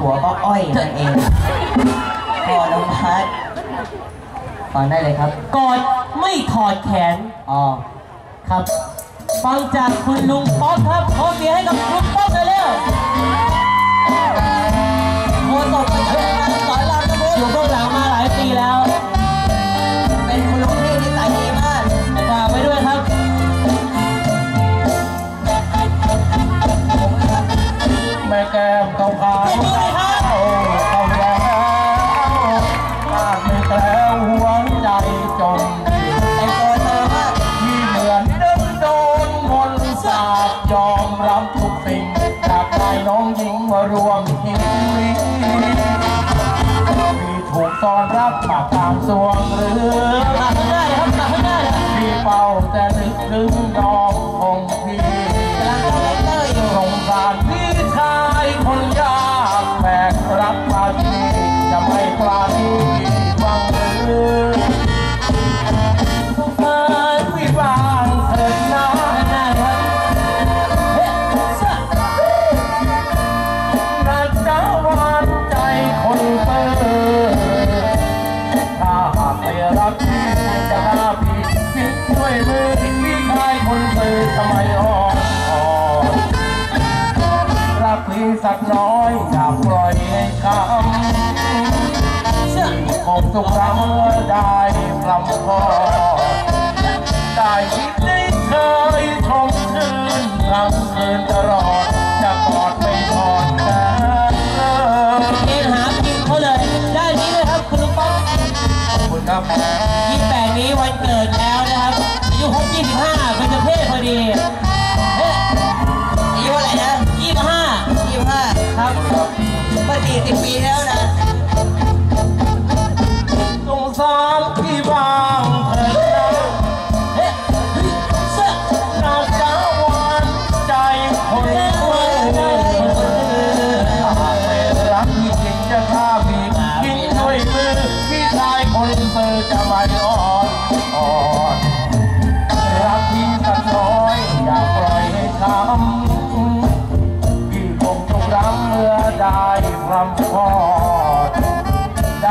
ผัวก็อ้อยนั่นเองพ่อน้องพัดฟังได้เลยครับกอดไม่ถอดแขน อ๋อ ครับ ฟังจากคุณลุงป๊อกครับขอเสียงให้กับลุงป๊อกเลยเร็วโคตกไปจากงานสอนรามนะอพุทธยู่เบื้องหลังมาหลายปีแล้ว เป็นคุณลุงที่นิสัยดีมากฝากไว้ด้วยครับ แม่แก้มขาวขาว นิงมารวมชีวิตมีถูกซ่อนรับปากตามสวงหรือที่เป้าแต่นึกถึงน้องของพี่กำลังเข้าเลคเตอร์อยู่สงสารพี่ชายคนยากแบกรับมาที่จะไม่ปราณี รักพี่จะห้าพี่พี่ช่วยมือพี่ชายคนเปิดทำไมอ่อนอ่อนรักพี่สักน้อยอย่าปล่อยให้คำเชื่อคงสุขเราเมื่อได้พลำพอได้คิดได้เคยชมคืนทั้งคืนตล ข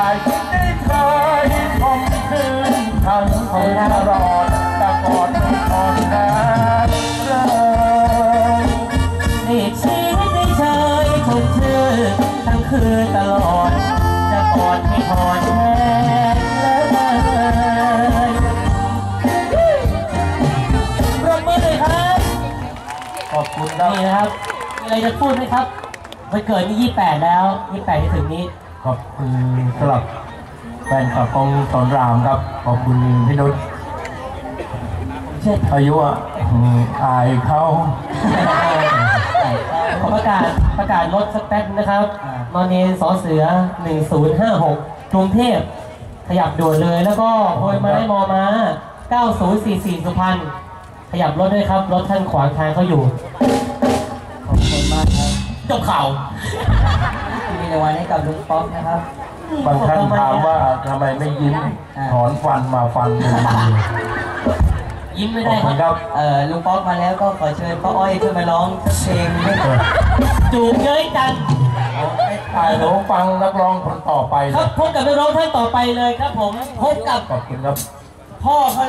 ได้คิดได้เคยคมคืนทั้งคืนตลอดแต่กอดไม่ทอนแขนเลยได้ชี้ได้เชยชมชื่อทั้งคืนตลอดจะกอดไม่ถอนแนเลยปรบมือเลยขอบคุณครับนี่นะครับมีอะไรจะพูดไหมครับวันเกิดนี่ 28 แล้ว 28ที่ถึงนี้ ขอบคุณสำหรับแฟนคลับของสอนรามครับ ขอบคุณพี่นุชเช่นอายุอะอืมอายเขาขอประกาศประกาศรถสแตทนะครับนอนเนสอเสือ 1056กรุงเทพขยับด่วนเลยแล้วก็โอยไม้มอม้า9044 สุพรรณขยับรถด้วยครับ รถท่านขวางทางเขาอยู่ ขอบคุณมากครับ จบข่าวที่มี รางวัลให้กับลุงป๊อกนะครับบางท่านถามว่าทำไมไม่ยิ้มถอนฟันมาฟันหนึ่งยิ้มไม่ขได้อบคคุรัณบครับเอ่อลุงป๊อกมาแล้วก็ขอเชิญป้าอ้อยขึ้นมาร้องสักเพลงให้กับจูบเย้ยจันทร์ถ่ายหนูฟังนักร้องคนต่อไปครับพบกับนักร้องท่านต่อไปเลยครับผมพบกับขอบคุณครับพ่อเขา